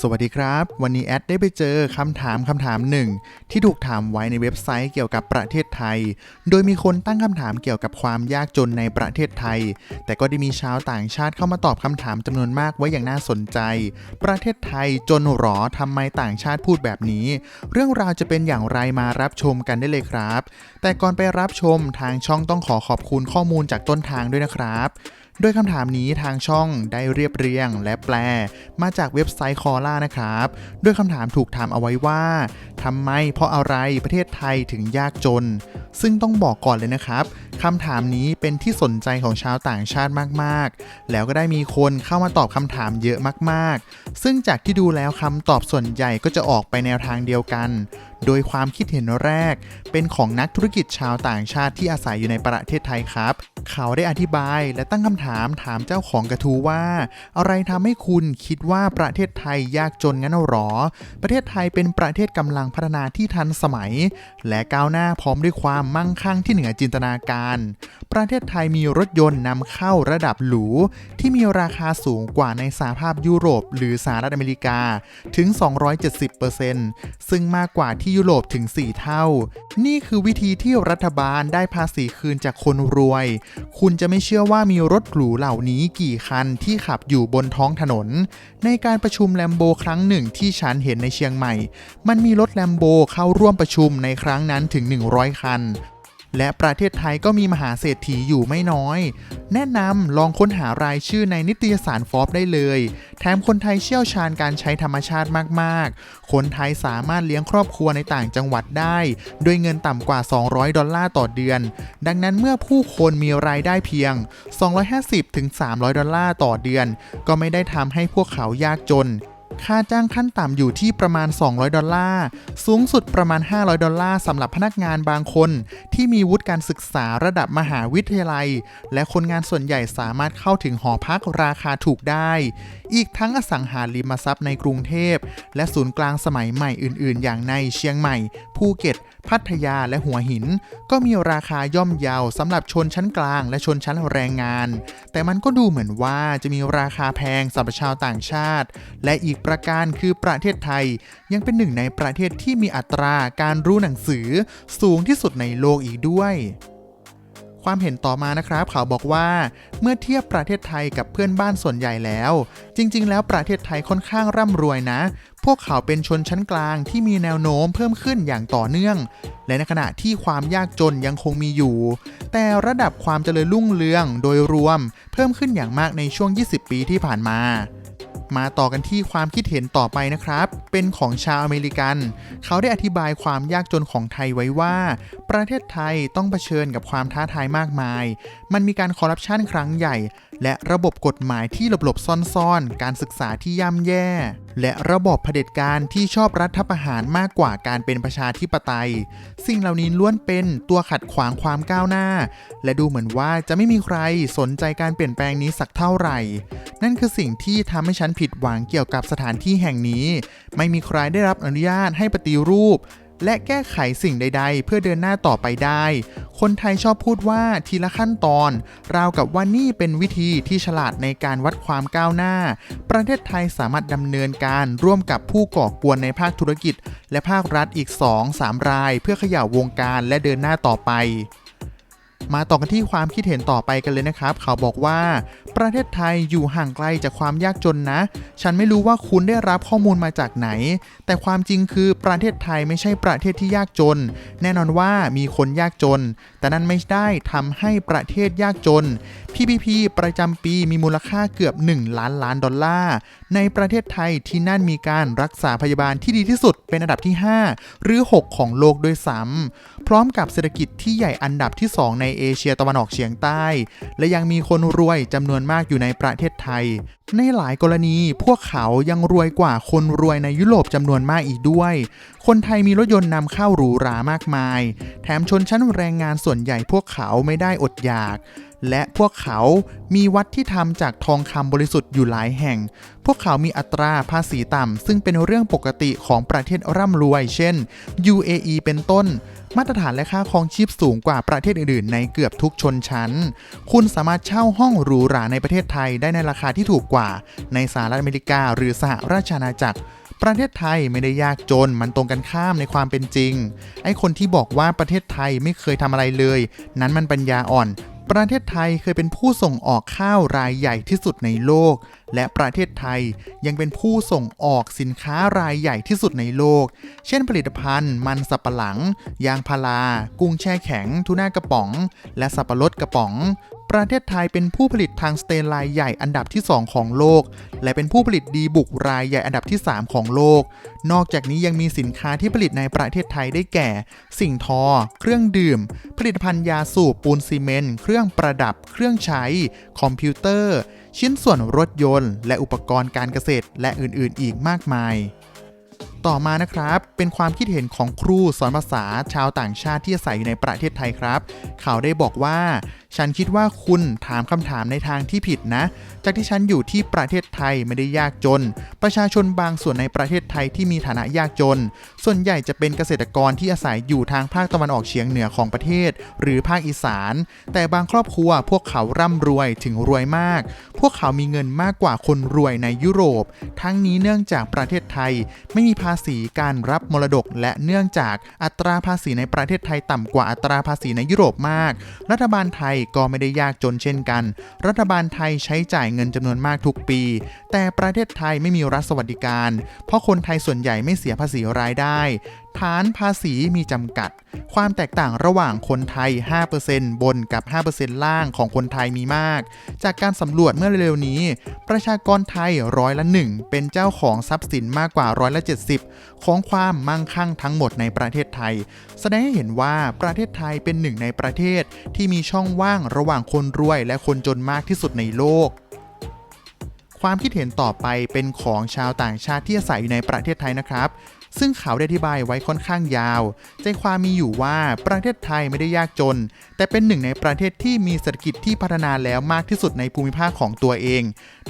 สวัสดีครับ วันนี้แอดได้ไปเจอคำถามคำถามหนึ่ง ที่ถูกถามไว้ในเว็บไซต์เกี่ยวกับประเทศไทย โดยมีคนตั้งคำถามเกี่ยวกับความยากจนในประเทศไทย แต่ก็ได้มีชาวต่างชาติเข้ามาตอบคำถามจำนวนมากไว้อย่างน่าสนใจ ประเทศไทยจนหรอทำไมต่างชาติพูดแบบนี้ เรื่องราวจะเป็นอย่างไรมารับชมกันได้เลยครับ แต่ก่อนไปรับชมทางช่องต้องขอขอบคุณข้อมูลจากต้นทางด้วยนะครับ โดยคำถามนี้ทางช่องได้เรียบเรียงและแปล มาจากเว็บไซต์คอล่านะครับด้วยคำถามถูกถามเอาไว้ว่าทำไมเพราะอะไรประเทศไทยถึงยากจน ซึ่งต้องบอกก่อนเลยนะครับคำถามนี้เป็นที่สนใจของชาวต่างชาติมากๆ แล้วก็ได้มีคนเข้ามาตอบคำถามเยอะมากๆ ซึ่งจากที่ดูแล้วคำตอบส่วนใหญ่ก็จะออกไปแนวทางเดียวกัน โดยความคิดเห็นแรก เป็นของนักธุรกิจชาวต่างชาติที่อาศัยอยู่ในประเทศไทยครับ เขาได้อธิบายและตั้งคำถามถามเจ้าของกระทู้ว่า อะไรทำให้คุณคิดว่าประเทศไทยยากจนงั้นหรอ ประเทศไทยเป็นประเทศกำลังพัฒนาที่ทันสมัย และก้าวหน้าพร้อมด้วยความมั่งคั่งที่เหนือจินตนาการ ประเทศไทยมีรถยนต์นำเข้าระดับหรูที่มีราคาสูงกว่าในสหภาพยุโรป หรือสหรัฐอเมริกาถึง 270%ซึ่งมากกว่าที่ยุโรปถึง 4 เท่า นี่คือวิธีที่รัฐบาลได้ภาษีคืนจากคนรวย คุณจะไม่เชื่อว่ามีรถหรูเหล่านี้กี่คันที่ขับอยู่บนท้องถนน ในการประชุมแลมโบครั้งหนึ่งที่ฉันเห็นในเชียงใหม่ มันมีรถแลมโบเข้าร่วมประชุมในครั้งนั้นถึง 100 คัน และประเทศไทยก็มีมหาเศรษฐีอยู่ไม่น้อย แนะนำลองค้นหารายชื่อในนิตยสารฟอบได้เลย แถมคนไทยเชี่ยวชาญการใช้ธรรมชาติมากๆ คนไทยสามารถเลี้ยงครอบครัวในต่างจังหวัดได้ ด้วยเงินต่ำกว่า 200 ดอลลาร์ต่อเดือน ดังนั้นเมื่อผู้คนมีรายได้เพียง 250-300 ดอลลาร์ต่อเดือน ก็ไม่ได้ทำให้พวกเขายากจน ค่าจ้างขั้นต่ำอยู่ที่ประมาณ 200 ดอลลาร์ สูงสุดประมาณ 500 ดอลลาร์สำหรับพนักงานบางคน ที่มีวุฒิการศึกษาระดับมหาวิทยาลัย และคนงานส่วนใหญ่สามารถเข้าถึงหอพักราคาถูกได้ อีกทั้งอสังหาริมทรัพย์ในกรุงเทพ และศูนย์กลางสมัยใหม่อื่น ๆ อย่างในเชียงใหม่ ภูเก็ต พัทยาและหัวหิน ก็มีราคาย่อมเยาสำหรับชนชั้นกลาง และชนชั้นแรงงาน แต่มันก็ดูเหมือนว่าจะมีราคาแพงสำหรับชาวต่างชาติ และอีกประการคือประเทศไทย ยังเป็นหนึ่งในประเทศที่มีอัตราการรู้หนังสือสูงที่สุดในโลกอีกด้วยความเห็นต่อมานะครับเขาบอกว่า เมื่อเทียบประเทศไทยกับเพื่อนบ้านส่วนใหญ่แล้ว จริง ๆ แล้วประเทศไทยค่อนข้างร่ำรวยนะ พวกเขาเป็นชนชั้นกลางที่มีแนวโน้มเพิ่มขึ้นอย่างต่อเนื่อง และในขณะที่ความยากจนยังคงมีอยู่ แต่ระดับความเจริญรุ่งเรืองโดยรวม เพิ่มขึ้นอย่างมากในช่วง 20 ปีที่ผ่านมา มาต่อกันที่ความคิดเห็นต่อไปนะครับ เป็นของชาวอเมริกัน เขาได้อธิบายความยากจนของไทยไว้ว่า ประเทศไทยต้องเผชิญกับความท้าทายมากมาย มันมีการคอร์รัปชันครั้งใหญ่ และระบบกฎหมายที่หลบๆซ่อนๆ การศึกษาที่ย่ำแย่ และระบบเผด็จการที่ชอบรัฐประหารมากกว่าการเป็นประชาธิปไตย สิ่งเหล่านี้ล้วนเป็นตัวขัดขวางความก้าวหน้า และดูเหมือนว่าจะไม่มีใครสนใจการเปลี่ยนแปลงนี้สักเท่าไหร่ นั่นคือสิ่งที่ทำให้ฉันผิดหวังเกี่ยวกับสถานที่แห่งนี้ ไม่มีใครได้รับอนุญาตให้ปฏิรูป และแก้ไขสิ่งใด ๆ เพื่อเดินหน้าต่อไปได้ คนไทยชอบพูดว่าทีละขั้นตอน ราวกับว่านี่เป็นวิธีที่ฉลาดในการวัดความก้าวหน้า ประเทศไทยสามารถดำเนินการร่วมกับผู้ก่อกวนในภาคธุรกิจ และภาครัฐอีก 2-3 ราย เพื่อขย่าวงการและเดินหน้าต่อไปมาต่อกันที่ความคิดเห็นต่อไปกันเลยนะครับ เขาบอกว่า ประเทศไทยอยู่ห่างไกลจากความยากจนนะ ฉันไม่รู้ว่าคุณได้รับข้อมูลมาจากไหน แต่ความจริงคือประเทศไทยไม่ใช่ประเทศที่ยากจน แน่นอนว่ามีคนยากจน แต่นั้นไม่ได้ทำให้ประเทศยากจน PPP ประจำปีมีมูลค่าเกือบ 1 ล้านล้านดอลลาร์ ในประเทศไทยที่นั่นมีการรักษาพยาบาลที่ดีที่สุดเป็นอันดับที่ 5 หรือ 6 ของโลกด้วยซ้ำพร้อมกับเศรษฐกิจที่ใหญ่อันดับที่ 2 ในเอเชียตะวันออกเฉียงใต้ และยังมีคนรวยจำนวนมากอยู่ในประเทศไทย ในหลายกรณีพวกเขายังรวยกว่าคนรวยในยุโรปจำนวนมากอีกด้วย คนไทยมีรถยนต์นำเข้าหรูหรามากมาย แถมชนชั้นแรงงานส่วนใหญ่พวกเขาไม่ได้อดอยาก และพวกเขามีวัดที่ทำจากทองคำบริสุทธิ์อยู่หลายแห่ง พวกเขามีอัตราภาษีต่ำ ซึ่งเป็นเรื่องปกติของประเทศร่ำรวย เช่น UAE เป็นต้น มาตรฐานและค่าครองชีพสูงกว่าประเทศอื่นๆ ในเกือบทุกชนชั้น คุณสามารถเช่าห้องหรูหราในประเทศไทยได้ในราคาที่ถูกกว่า ในสหรัฐอเมริกา หรือสหราชอาณาจักรประเทศไทยไม่ได้ยากจนมันตรงกันข้ามในความเป็นจริง ไอ้คนที่บอกว่าประเทศไทยไม่เคยทำอะไรเลย นั้นมันปัญญาอ่อน ประเทศไทยเคยเป็นผู้ส่งออกข้าวรายใหญ่ที่สุดในโลก และประเทศไทยยังเป็นผู้ส่งออกสินค้ารายใหญ่ที่สุดในโลก เช่นผลิตภัณฑ์ มันสับปะหลัง ยางพารา กุ้งแช่แข็ง ทูน่ากระป๋อง และสับปะรดกระป๋อง ประเทศไทยเป็นผู้ผลิตทางสเตนรายใหญ่อันดับที่ 2 ของโลก และเป็นผู้ผลิตดีบุกรายใหญ่อันดับที่ 3 ของโลก นอกจากนี้ยังมีสินค้าที่ผลิตในประเทศไทยได้แก่ สิ่งทอ เครื่องดื่ม ผลิตภัณฑ์ยาสูบปูนซีเมนต์เครื่องประดับ เครื่องใช้ คอมพิวเตอร์ ชิ้นส่วนรถยนต์ และอุปกรณ์การเกษตร และอื่นๆ อีกมากมายต่อมานะครับ เป็นความคิดเห็นของครูสอนภาษาชาวต่างชาติที่อาศัยอยู่ในประเทศไทยครับ เขาได้บอกว่าฉันคิดว่าคุณถามคำถามในทางที่ผิดนะ จากที่ฉันอยู่ที่ประเทศไทยไม่ได้ยากจน ประชาชนบางส่วนในประเทศไทยที่มีฐานะยากจน ส่วนใหญ่จะเป็นเกษตรกรที่อาศัยอยู่ทางภาคตะวันออกเฉียงเหนือของประเทศ หรือภาคอีสาน แต่บางครอบครัวพวกเขาร่ำรวยถึงรวยมาก พวกเขามีเงินมากกว่าคนรวยในยุโรป ทั้งนี้เนื่องจากประเทศไทย ไม่มีภาษีการรับมรดก และเนื่องจากอัตราภาษีในประเทศไทยต่ำกว่าอัตราภาษีในยุโรปมาก รัฐบาลไทยก็ไม่ได้ยากจนเช่นกัน รัฐบาลไทยใช้จ่ายเงินจำนวนมากทุกปี แต่ประเทศไทยไม่มีรัฐสวัสดิการ เพราะคนไทยส่วนใหญ่ไม่เสียภาษีรายได้ ฐานภาษีมีจำกัด ความแตกต่างระหว่างคนไทย 5%บนกับ 5%ล่างของคนไทยมีมาก จากการสำรวจเมื่อเร็วๆนี้ ประชากรไทยร้อยละหนึ่งเป็นเจ้าของทรัพย์สินมากกว่าร้อยละ70 ของความมั่งคั่งทั้งหมดในประเทศไทย แสดงให้เห็นว่าประเทศไทยเป็นหนึ่งในประเทศที่มีช่องว่างระหว่างคนรวยและคนจนมากที่สุดในโลกความคิดเห็นต่อไปเป็นของชาวต่างชาติที่อาศัยอยู่ในประเทศไทยนะครับ ซึ่งเขาได้อธิบายไว้ค่อนข้างยาว ใจความมีอยู่ว่าประเทศไทยไม่ได้ยากจน แต่เป็นหนึ่งในประเทศที่มีเศรษฐกิจที่พัฒนาแล้วมากที่สุดในภูมิภาคของตัวเอง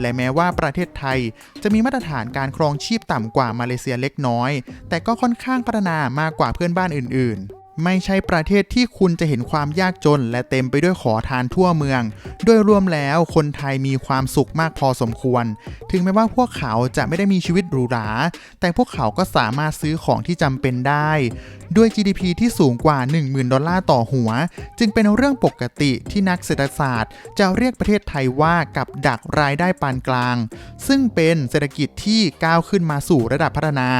และแม้ว่าประเทศไทยจะมีมาตรฐานการครองชีพต่ำกว่ามาเลเซียเล็กน้อย แต่ก็ค่อนข้างพัฒนามากกว่าเพื่อนบ้านอื่น ๆ ไม่ใช่ประเทศที่คุณจะเห็นความยากจน และเต็มไปด้วยขอทานทั่วเมือง โดยรวมแล้วคนไทยมีความสุขมากพอสมควร ถึงแม้ว่าพวกเขาจะไม่ได้มีชีวิตหรูหรา แต่พวกเขาก็สามารถซื้อของที่จำเป็นได้ ด้วย GDP ที่สูงกว่า 10,000 ดอลลาร์ต่อหัว จึงเป็นเรื่องปกติที่นักเศรษฐศาสตร์ จะเรียกประเทศไทยว่ากับดักรายได้ปานกลาง ซึ่งเป็นเศรษฐกิจที่ก้าวขึ้นมาสู่ระดับพัฒนา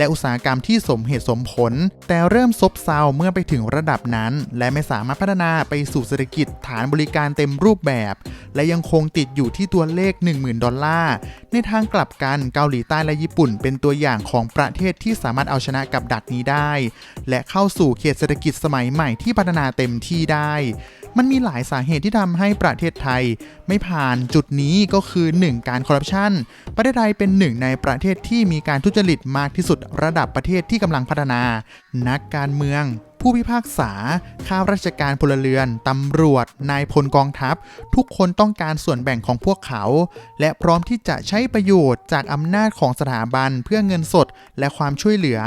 และอุตสาหกรรมที่สมเหตุสมผล แต่เริ่มซบเซาเมื่อไปถึงระดับนั้น และไม่สามารถพัฒนาไปสู่เศรษฐกิจฐานบริการเต็มรูปแบบ และยังคงติดอยู่ที่ตัวเลข 10,000 ดอลลาร์ในทางกลับกันเกาหลีใต้และญี่ปุ่น เป็นตัวอย่างของประเทศที่สามารถเอาชนะกับดักนี้ได้ และเข้าสู่เขตเศรษฐกิจสมัยใหม่ที่พัฒนาเต็มที่ได้มันมีหลายสาเหตุที่ทำให้ประเทศไทย ไม่ผ่านจุดนี้ก็คือ 1. การคอร์รัปชันประเทศไทยเป็นหนึ่งในประเทศที่มีการทุจริตมากที่สุดระดับประเทศที่กำลังพัฒนา นักการเมืองผู้พิพากษา ข้าราชการพลเรือน ตำรวจ นายพลกองทัพ ทุกคนต้องการส่วนแบ่งของพวกเขา และพร้อมที่จะใช้ประโยชน์จากอำนาจของสถาบันเพื่อเงินสดและความช่วยเหลือ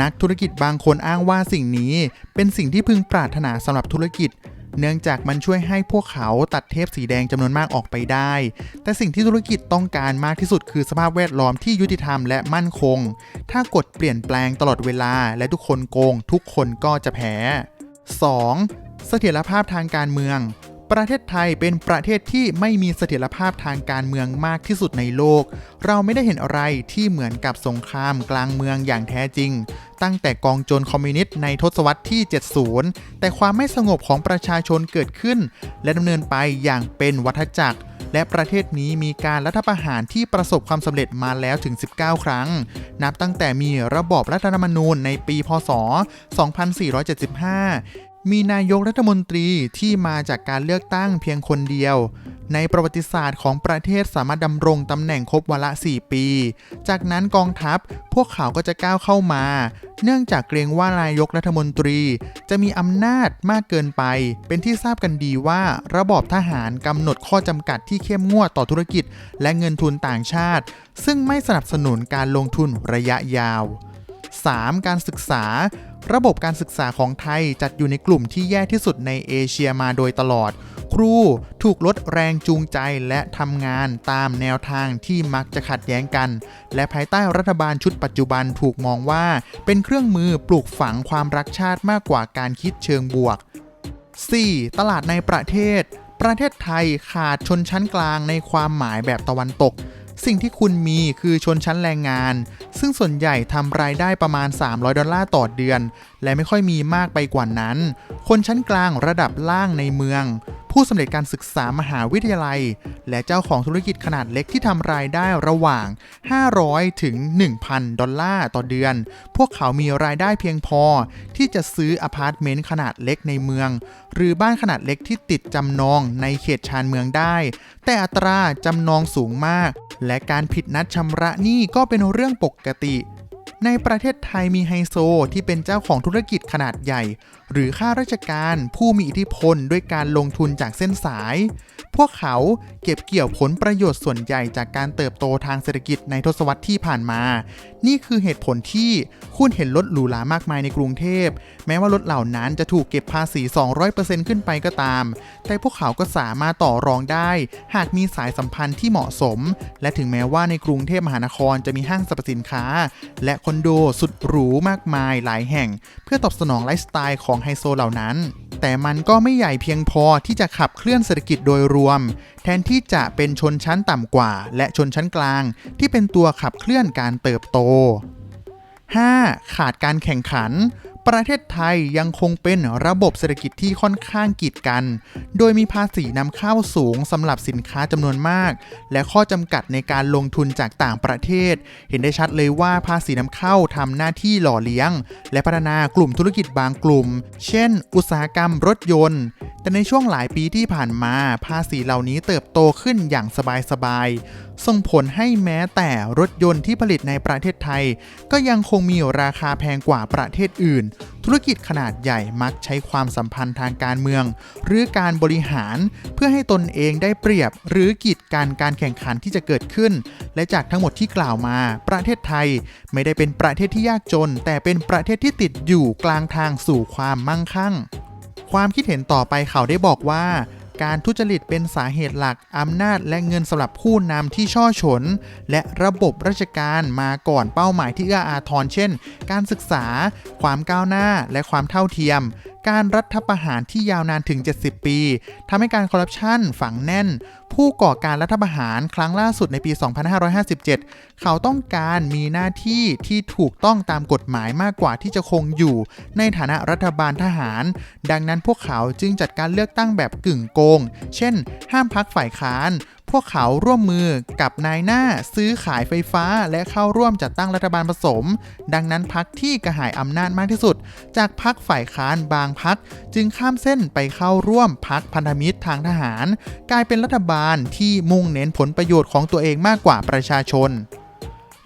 นักธุรกิจบางคนอ้างว่าสิ่งนี้ เป็นสิ่งที่พึงปรารถนาสำหรับธุรกิจ เนื่องจากมันช่วยให้พวกเขาตัดเทปสีแดงจำนวนมากออกไปได้ แต่สิ่งที่ธุรกิจต้องการมากที่สุดคือสภาพแวดล้อมที่ยุติธรรมและมั่นคง ถ้ากฎเปลี่ยนแปลงตลอดเวลาและทุกคนโกง ทุกคนก็จะแพ้ 2. เสถียรภาพทางการเมือง ประเทศไทยเป็นประเทศที่ไม่มีเสถียรภาพทางการเมืองมากที่สุดในโลก เราไม่ได้เห็นอะไรที่เหมือนกับสงครามกลางเมืองอย่างแท้จริง ตั้งแต่กองโจรคอมมิวนิสต์ในทศวรรษที่ 70 แต่ความไม่สงบของประชาชนเกิดขึ้น และดำเนินไปอย่างเป็นวัฏจักรและประเทศนี้มีการรัฐประหารที่ประสบความสำเร็จมาแล้วถึง 19 ครั้ง นับตั้งแต่มีระบอบรัฐธรรมนูญในปี พศ 2475 มีนายกรัฐมนตรีที่มาจากการเลือกตั้งเพียงคนเดียว ในประวัติศาสตร์ของประเทศสามารถดำรงตำแหน่งครบวาระ 4 ปี จากนั้นกองทัพพวกเขาก็จะก้าวเข้ามา เนื่องจากเกรงว่านายกรัฐมนตรี จะมีอำนาจมากเกินไป เป็นที่ทราบกันดีว่า ระบอบทหารกำหนดข้อจำกัดที่เข้มงวดต่อธุรกิจ และเงินทุนต่างชาติ ซึ่งไม่สนับสนุนการลงทุนระยะยาว 3. การศึกษา ระบบการศึกษาของไทยจัดอยู่ในกลุ่มที่แย่ที่สุดในเอเชียมาโดยตลอด ครูถูกลดแรงจูงใจและทำงานตามแนวทางที่มักจะขัดแย้งกัน และภายใต้รัฐบาลชุดปัจจุบันถูกมองว่า เป็นเครื่องมือปลูกฝังความรักชาติมากกว่าการคิดเชิงบวก 4. ตลาดในประเทศ ประเทศไทยขาดชนชั้นกลางในความหมายแบบตะวันตก สิ่งที่คุณมีคือชนชั้นแรงงาน ซึ่งส่วนใหญ่ทำรายได้ประมาณ 300 ดอลลาร์ต่อเดือน และไม่ค่อยมีมากไปกว่านั้น คนชั้นกลางระดับล่างในเมือง ผู้สำเร็จการศึกษามหาวิทยาลัย และเจ้าของธุรกิจขนาดเล็กที่ทำรายได้ระหว่าง 500 ถึง 1,000 ดอลลาร์ต่อเดือน พวกเขามีรายได้เพียงพอ ที่จะซื้ออพาร์ตเมนต์ขนาดเล็กในเมือง หรือบ้านขนาดเล็กที่ติดจำนองในเขตชานเมืองได้ แต่อัตราจำนองสูงมาก และการผิดนัดชำระหนี้ก็เป็นเรื่องปกติ ในประเทศไทยมีไฮโซที่เป็นเจ้าของธุรกิจขนาดใหญ่ หรือข้าราชการผู้มีอิทธิพลด้วยการลงทุนจากเส้นสาย พวกเขาเก็บเกี่ยวผลประโยชน์ส่วนใหญ่จากการเติบโตทางเศรษฐกิจในทศวรรษที่ผ่านมา นี่คือเหตุผลที่คุณเห็นรถหรูหรามากมายในกรุงเทพ แม้ว่ารถเหล่านั้นจะถูกเก็บภาษี 200%ขึ้นไปก็ตาม แต่พวกเขาก็สามารถต่อรองได้ หากมีสายสัมพันธ์ที่เหมาะสม และถึงแม้ว่าในกรุงเทพมหานครจะมีห้างสรรพสินค้า และคอนโดสุดหรูมากมายหลายแห่ง เพื่อตอบสนองไลฟ์สไตล์ของไฮโซเหล่านั้น แต่มันก็ไม่ใหญ่เพียงพอที่จะขับเคลื่อนเศรษฐกิจโดยรวม แทนที่จะเป็นชนชั้นต่ำกว่า และชนชั้นกลาง ที่เป็นตัวขับเคลื่อนการเติบโต 5. ขาดการแข่งขัน ประเทศไทยยังคงเป็นระบบเศรษฐกิจที่ค่อนข้างกีดกัน โดยมีภาษีนำเข้าสูงสำหรับสินค้าจำนวนมาก และข้อจำกัดในการลงทุนจากต่างประเทศ เห็นได้ชัดเลยว่าภาษีนำเข้าทำหน้าที่หล่อเลี้ยง และพัฒนากลุ่มธุรกิจบางกลุ่ม เช่น อุตสาหกรรมรถยนต์ แต่ในช่วงหลายปีที่ผ่านมา ภาษีเหล่านี้เติบโตขึ้นอย่างสบายๆ ส่งผลให้แม้แต่รถยนต์ที่ผลิตในประเทศไทย ก็ยังคงมีราคาแพงกว่าประเทศอื่น ธุรกิจขนาดใหญ่มักใช้ความสัมพันธ์ทางการเมือง หรือการบริหารเพื่อให้ตนเองได้เปรียบ หรือกีดกันการแข่งขันที่จะเกิดขึ้น และจากทั้งหมดที่กล่าวมา ประเทศไทยไม่ได้เป็นประเทศที่ยากจน แต่เป็นประเทศที่ติดอยู่กลางทางสู่ความมั่งคั่ง ความคิดเห็นต่อไปเขาได้บอกว่า การทุจริตเป็นสาเหตุหลักอำนาจและเงินสำหรับผู้นำที่ช่อฉน และระบบราชการมาก่อนเป้าหมายที่เอื้ออาทรเช่น การศึกษา ความก้าวหน้าและความเท่าเทียมการรัฐประหารที่ยาวนานถึง 70 ปีทำให้การคอร์รัปชันฝังแน่น ผู้ก่อการรัฐประหารครั้งล่าสุดในปี 2557 เขาต้องการมีหน้าที่ที่ถูกต้องตามกฎหมายมากกว่าที่จะคงอยู่ ในฐานะรัฐบาลทหาร ดังนั้นพวกเขาจึงจัดการเลือกตั้งแบบกึ่งโกง เช่น ห้ามพักฝ่ายค้าน พวกเขาร่วมมือกับนายหน้าซื้อขายไฟฟ้าและเข้าร่วมจัดตั้งรัฐบาลผสม ดังนั้นพักที่กระหายอำนาจมากที่สุด จากพักฝ่ายค้านบางพักจึงข้ามเส้นไปเข้าร่วมพักพันธมิตรทางทหาร กลายเป็นรัฐบาลที่มุ่งเน้นผลประโยชน์ของตัวเองมากกว่าประชาชน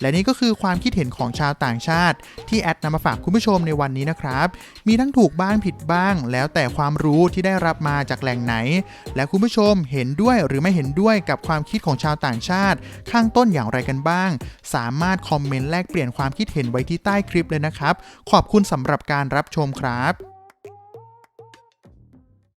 และนี่ก็คือความคิดเห็นของชาวต่างชาติ ที่แอดนำมาฝากคุณผู้ชมในวันนี้นะครับ มีทั้งถูกบ้างผิดบ้าง แล้วแต่ความรู้ที่ได้รับมาจากแหล่งไหน และคุณผู้ชมเห็นด้วยหรือไม่เห็นด้วยกับความคิดของชาวต่างชาติ ข้างต้นอย่างไรกันบ้าง สามารถคอมเมนต์แลกเปลี่ยนความคิดเห็นไว้ที่ใต้คลิปเลยนะครับ ขอบคุณสำหรับการรับชมครับ